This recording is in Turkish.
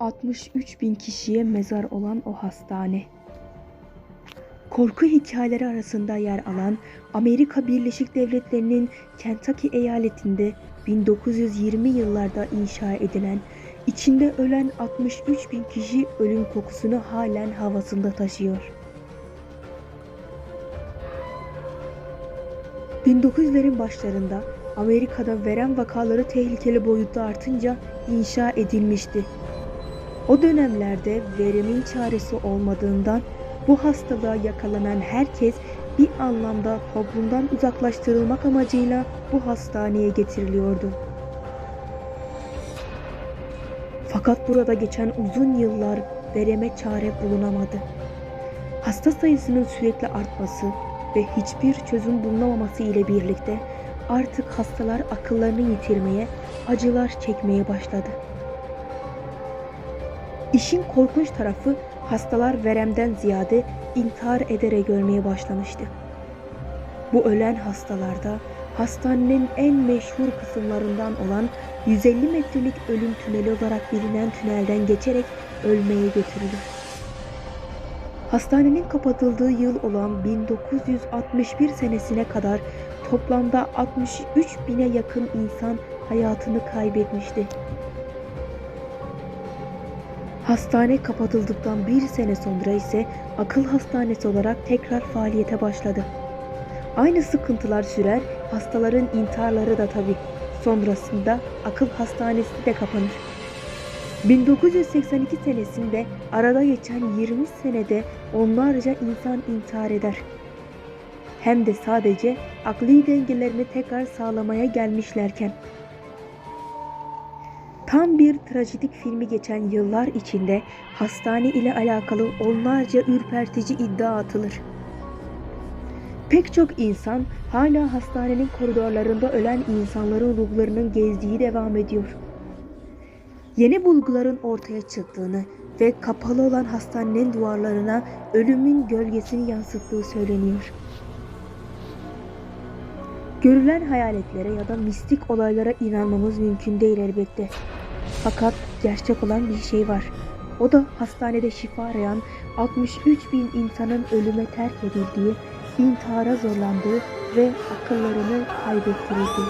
63 bin kişiye mezar olan o hastane. Korku hikayeleri arasında yer alan Amerika Birleşik Devletleri'nin Kentucky eyaletinde 1920 yıllarda inşa edilen, içinde ölen 63 bin kişi ölüm kokusunu halen havasında taşıyor. 1900'lerin başlarında Amerika'da verem vakaları tehlikeli boyutta artınca inşa edilmişti. O dönemlerde veremin çaresi olmadığından bu hastalığa yakalanan herkes bir anlamda toplumdan uzaklaştırılmak amacıyla bu hastaneye getiriliyordu. Fakat burada geçen uzun yıllar vereme çare bulunamadı. Hasta sayısının sürekli artması ve hiçbir çözüm bulunamaması ile birlikte artık hastalar akıllarını yitirmeye, acılar çekmeye başladı. İşin korkunç tarafı hastalar veremden ziyade intihar ederek ölmeye başlamıştı. Bu ölen hastalarda hastanenin en meşhur kısımlarından olan 150 metrelik ölüm tüneli olarak bilinen tünelden geçerek ölmeye götürülür. Hastanenin kapatıldığı yıl olan 1961 senesine kadar toplamda 63 bine yakın insan hayatını kaybetmişti. Hastane kapatıldıktan bir sene sonra ise akıl hastanesi olarak tekrar faaliyete başladı. Aynı sıkıntılar sürer, hastaların intiharları da tabi. Sonrasında akıl hastanesi de kapanır. 1982 senesinde arada geçen 20 senede onlarca insan intihar eder. Hem de sadece akli dengelerini tekrar sağlamaya gelmişlerken. Tam bir trajedik filmi geçen yıllar içinde hastane ile alakalı onlarca ürpertici iddia atılır. Pek çok insan hala hastanenin koridorlarında ölen insanların ruhlarının gezdiği devam ediyor. Yeni bulguların ortaya çıktığını ve kapalı olan hastanenin duvarlarına ölümün gölgesini yansıttığı söyleniyor. Görülen hayaletlere ya da mistik olaylara inanmamız mümkün değil elbette. Fakat gerçek olan bir şey var. O da hastanede şifa arayan 63 bin insanın ölüme terk edildiği, intihara zorlandığı ve akıllarını kaybettirildiği.